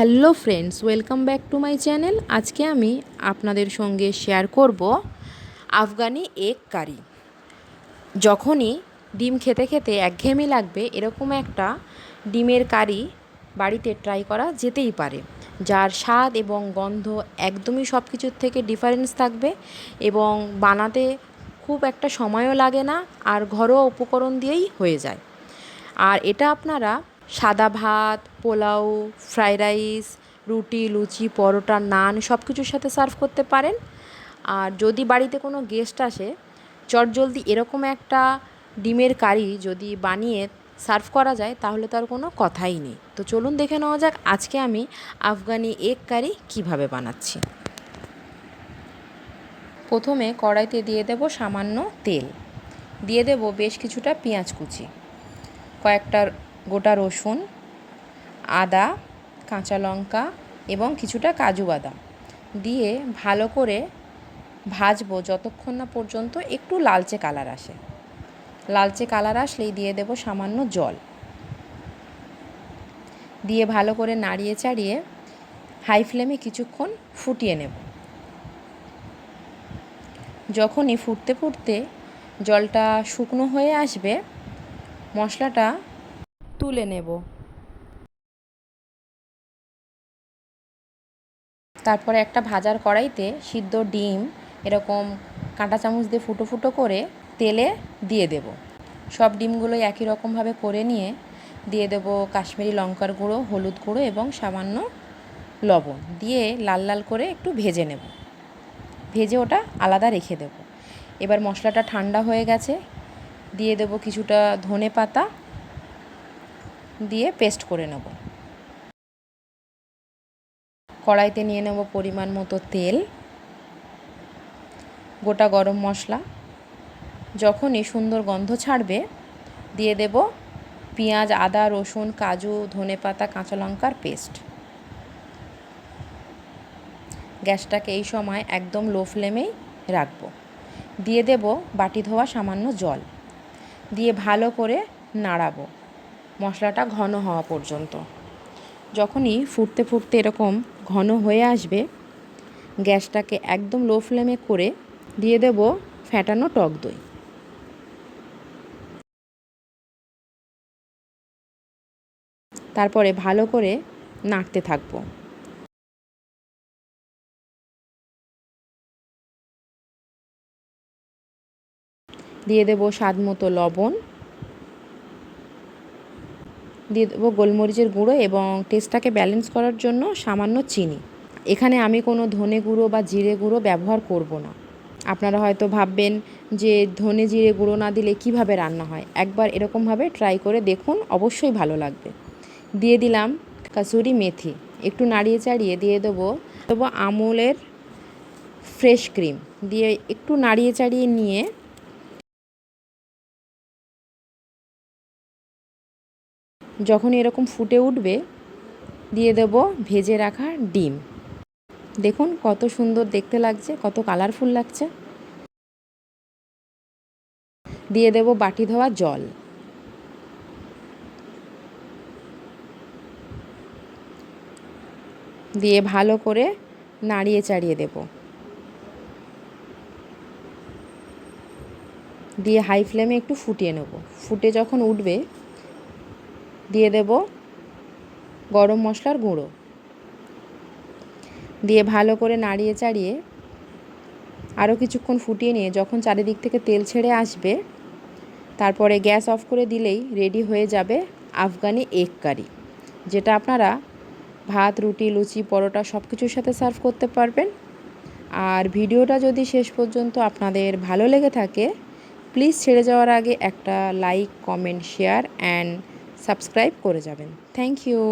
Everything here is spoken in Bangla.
Hello friends, welcome back to my channel. আজকে আমি আপনাদের সঙ্গে শেয়ার করব আফগানি এগ কারি। যখনই ডিম খেতে খেতে একঘেয়েমি লাগবে, এরকম একটা ডিমের কারি বাড়িতে ট্রাই করা যেতেই পারে, যার স্বাদ এবং গন্ধ একদমই সব কিছুর থেকে ডিফারেন্স থাকবে এবং বানাতে খুব একটা সময়ও লাগে না আর ঘরোয়া উপকরণ দিয়েই হয়ে যায়। আর এটা আপনারা সাদা ভাত, পোলাও, ফ্রাইড রাইস, রুটি, লুচি, পরোটা, নান সব কিছুর সাথে সার্ভ করতে পারেন। আর যদি বাড়িতে কোনো গেস্ট আসে, চটজলদি এরকম একটা ডিমের কারি যদি বানিয়ে সার্ভ করা যায়, তাহলে তার কোনো কথাই নেই। তো চলুন দেখে নেওয়া যাক আজকে আমি আফগানি এগ কারি কীভাবে বানাচ্ছি। প্রথমে কড়াইতে দিয়ে দেব সামান্য তেল। দিয়ে দেব বেশ কিছুটা পেঁয়াজ কুচি। কয়েকটা গোটা রসুন, আদা, কাঁচা লঙ্কা এবং কিছুটা কাজু বাদাম দিয়ে ভালো করে ভাজবো যতক্ষণ না পর্যন্ত একটু লালচে কালার আসে। লালচে কালার আসলেই দিয়ে দেব সামান্য জল। দিয়ে ভালো করে নাড়িয়ে চাড়িয়ে হাই ফ্লেমে কিছুক্ষণ ফুটিয়ে নেব। যখনই ফুটতে ফুটতে জলটা শুকনো হয়ে আসবে, মশলাটা তুলে নেব। তারপরে একটা ভাজার কড়াইতে সিদ্ধ ডিম, এরকম কাঁটা চামচ দিয়ে ফুটো ফুটো করে তেলে দিয়ে দেব। সব ডিমগুলো একই রকমভাবে করে নিয়ে দিয়ে দেব কাশ্মীরি লঙ্কার গুঁড়ো, হলুদ গুঁড়ো এবং সামান্য লবণ। দিয়ে লাল লাল করে একটু ভেজে নেব। ভেজে ওটা আলাদা রেখে দেব। এবার মশলাটা ঠান্ডা হয়ে গেছে। দিয়ে দেব কিছুটা ধনে পাতা দিয়ে পেস্ট করে নেব। কড়াইতে নিয়ে নেব পরিমাণ মতো তেল, গোটা গরম মশলা। যখনই সুন্দর গন্ধ ছাড়বে, দিয়ে দেব পেঁয়াজ, আদা, রসুন, কাজু ধনে পাতা কাঁচা লঙ্কার পেস্ট। গ্যাসটাকে এই সময় একদম লো ফ্লেমেই রাখব। দিয়ে দেব বাটি ধোয়া সামান্য জল। দিয়ে ভালো করে নাড়াবো। মশলাটা ঘন হওয়া পর্যন্ত। যখনই ফুটতে ফুটতে এরকম ঘন হয়ে আসবে, গ্যাসটাকে একদম লো ফ্লেমে করে দিয়ে দেব ফ্যাটানো টক দই। তারপরে ভালো করে নাড়তে থাকব। দিয়ে দেবো স্বাদ মতো লবণ। দিয়ে দেবো গোলমরিচের গুঁড়ো এবং টেস্টটাকে ব্যালেন্স করার জন্য সামান্য চিনি। এখানে আমি কোনো ধনে গুঁড়ো বা জিরে গুঁড়ো ব্যবহার করব না। আপনারা হয়তো ভাববেন যে ধনে জিরে গুঁড়ো না দিলে কীভাবে রান্না হয়? একবার এরকমভাবে ট্রাই করে দেখুন, অবশ্যই ভালো লাগবে। দিয়ে দিলাম কাসুরি মেথি। একটু নাড়িয়ে চাড়িয়ে দিয়ে দেবো দেবো আমুলের ফ্রেশ ক্রিম দিয়ে একটু নাড়িয়ে চাড়িয়ে নিয়ে যখন এরকম ফুটে উঠবে, দিয়ে দেব ভেজে রাখা ডিম। দেখুন কত সুন্দর দেখতে লাগছে, কত কালারফুল লাগছে। দিয়ে দেব বাটি ধোয়া জল। দিয়ে ভালো করে নাড়িয়ে চাড়িয়ে দেব। দিয়ে হাই ফ্লেমে একটু ফুটিয়ে নেব। ফুটে যখন উঠবে দিয়ে দেব গরম মশলার গুঁড়ো। দিয়ে ভালো করে নাড়িয়ে চাড়িয়ে আরও কিছুক্ষণ ফুটিয়ে নিয়ে যখন চারিদিক থেকে তেল ছেড়ে আসবে, তারপরে গ্যাস অফ করে দিলেই রেডি হয়ে যাবে আফগানি এগ কারি, যেটা আপনারা ভাত, রুটি, লুচি, পরোটা সব কিছুর সাথে সার্ভ করতে পারবেন। আর ভিডিওটা যদি শেষ পর্যন্ত আপনাদের ভালো লেগে থাকে প্লিজ ছেড়ে যাওয়ার আগে একটা like comment share and subscribe করে যাবেন। Thank you.